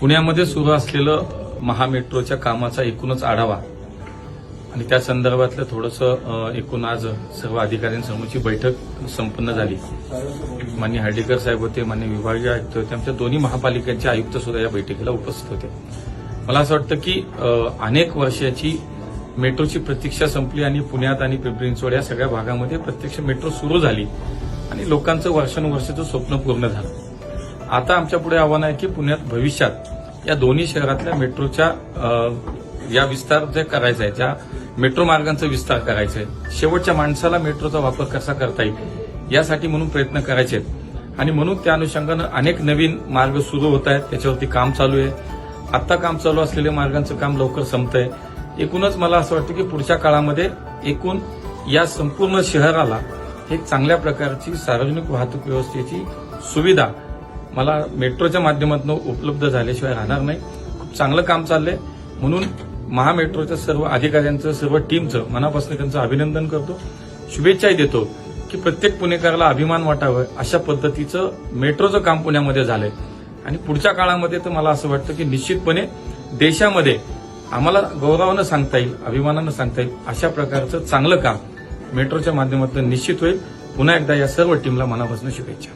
पुण्यामध्ये सुरू असलेलं महामेट्रोच्या कामाचा एकूणच आढावा. आणि त्या संदर्भातलं थोडंसं एकूण आज सर्व अधिकाऱ्यांसमोरची बैठक संपन्न झाली. मान्य हार्डेकर साहेब होते मान्य विभागीय आयुक्त होते आमच्या दोन्ही महापालिकांचे आयुक्त सुद्धा या बैठकीला उपस्थित होते. मला असं वाटतं की अनेक वर्षाची मेट्रोची प्रतीक्षा संपली आणि पुण्यात आणि पिंपरी चिंचवड या सगळ्या भागामध्ये प्रत्यक्ष मेट्रो सुरू झाली. आणि लोकांचं वर्षानुवर्षाचं स्वप्न पूर्ण झालं. आता आमच्या पुढे आव्हान आहे की पुण्यात भविष्यात या दोन्ही शहरातल्या मेट्रोच्या या विस्तार जे करायचा आहे ज्या मेट्रो मार्गांचा विस्तार करायचा आहे शेवटच्या माणसाला मेट्रोचा वापर कसा करता येईल यासाठी म्हणून प्रयत्न करायचे आहेत. आणि म्हणून त्या अनुषंगानं अनेक नवीन मार्ग सुरू होत आहेत त्याच्यावरती काम चालू आहे. आत्ता काम चालू असलेल्या मार्गांचं काम लवकर संपतंय. एकूणच मला असं वाटतं की पुढच्या काळामध्ये एकूण या संपूर्ण शहराला एक चांगल्या प्रकारची सार्वजनिक वाहतूक व्यवस्थेची सुविधा मला मेट्रोच्या माध्यमातून उपलब्ध झाल्याशिवाय राहणार नाही. खूप चांगलं काम चाललंय. म्हणून महामेट्रोच्या सर्व अधिकाऱ्यांचं सर्व टीमचं मनापासून त्यांचं अभिनंदन करतो. शुभेच्छाही देतो की प्रत्येक पुणेकराला अभिमान वाटावं अशा पद्धतीचं मेट्रोचं काम पुण्यामध्ये झालंय. आणि पुढच्या काळामध्ये तर मला असं वाटतं की निश्चितपणे देशामध्ये आम्हाला गौरवानं सांगता येईल अभिमानानं सांगता येईल अशा प्रकारचं चांगलं काम मेट्रोच्या माध्यमातून निश्चित होईल. पुन्हा एकदा या सर्व टीमला मनापासून शुभेच्छा.